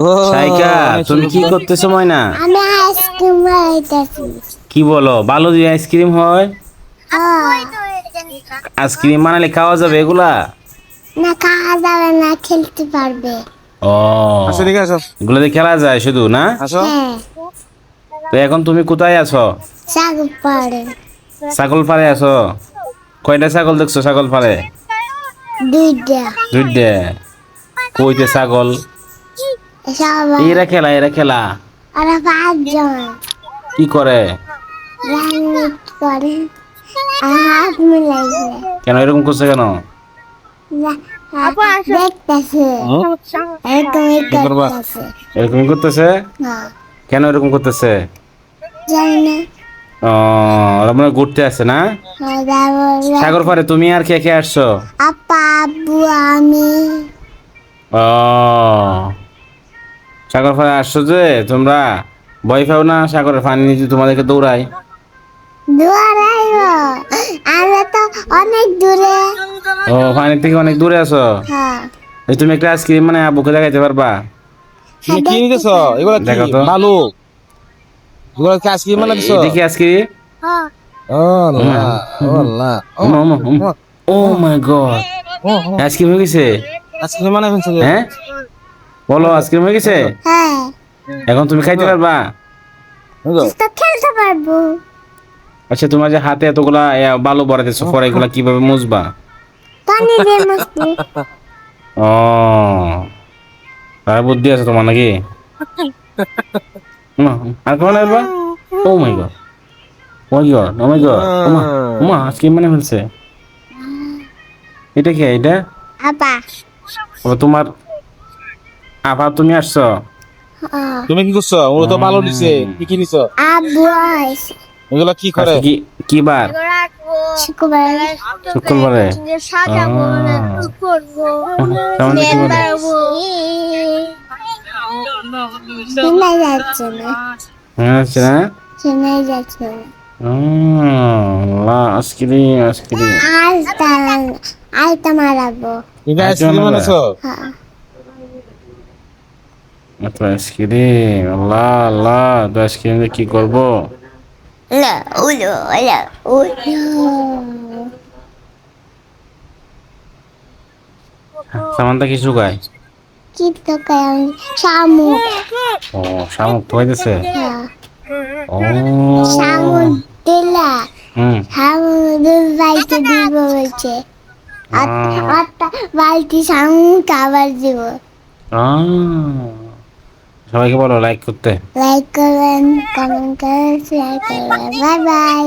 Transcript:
ও সাইকা তুমি কি। করতেছো ময়না আমি আইসক্রিম কি বলো ভালো দিয়ে আইসক্রিম হয়। আইসক্রিম বানালে খাওয়া যাবে এগুলা? না খাওয়া যাবে না খেলতে পারবে। ও। আসো দিকে আসো। এগুলো দিয়ে খেলা যায় শুধু না? আসো। হ্যাঁ। তো এখন তুমি কোথায় আছো? শাক পড়ে। ছাগল পাড়ে আছো? কয়টা ছাগল দেখছ ছাগল পাড়ে? দুইটা। দুইটা। কইতে ছাগল? এরা খেলা এরা খেলা। ওরা পাঁচজন। কি করে? করে হাত মিলাইছে। কেন এরকম করছে কেন? এরকম করতেছে। কেন এরকম করতেছে? জানি না। ও ওরা মনে ঘুরতে আসছে না। সাগর পারে তুমি আর কে কে আসছো? আপা আব্বু আমি। ও। সাগর পারে আসছো যে? তোমরা ভয় পাও না সাগরের পানি নিচে তোমাদেরকে দৌড়াই। আমরা তো অনেক দূরে। ও পানি থেকে অনেক দূরে আছো? হ্যাঁ। এই তুমি একটা আইসক্রিম মানে আবুকে দেখাইতে পারবা? তুমি কি নিতেছ এগুলা কি? দেখো তো। বালু এগুলা কি আইসক্রিম বানা দিছ দেখি আইসক্রিম। হ্যাঁ ও আল্লাহ ও আল্লাহ। ও ও মাই গড। আইসক্রিম হয়ে গেছে? আইসক্রিম বানাই হ্যাঁ? বলো আইসক্রিম হয়ে গেছে? হ্যাঁ। এখন তুমি খাইতে পারবা? তো খেলতে পারব। আচ্ছা তোমার যে হাতে এতগুলা বালু ভরা দিচ্ছ পরে এগুলা কীভাবে মুছবা? পানি দিয়ে মস্তি ও তার বুদ্ধি আছে তোমার নাকি? আর কেমন আসবা? ও my god. Oh my god oh my god. ওমা ওমা আজকে মানে ফেলছে। এটা কি এটা? ও তোমার আবার তুমি আসছো। তুমি কি করছ? ওরা তো ভালো দিছে। কি কি নিছ? এগুলা কি করে? কি কি বার? শুক্রবার। শুক্রবারে। আইসক্রিম আইসক্রিম আইসক্রিম আইসক্রিম হ্যাঁ। এত আইসক্রিম আল্লাহ আল্লাহ তো আইসক্রিম কি করব? উলো কিছু গায় কি তো কাম শামুক। ও শামুক হ্যাঁ। ও। শামুক দিলা? হুম। শামুক বালতি দিব বলছে। আহ, আটটা বালতি শামুক আবার দিব। সবাইকে বলো লাইক করতে। লাইক করবেন কমেন্ট করবেন শেয়ার করবেন। Bye bye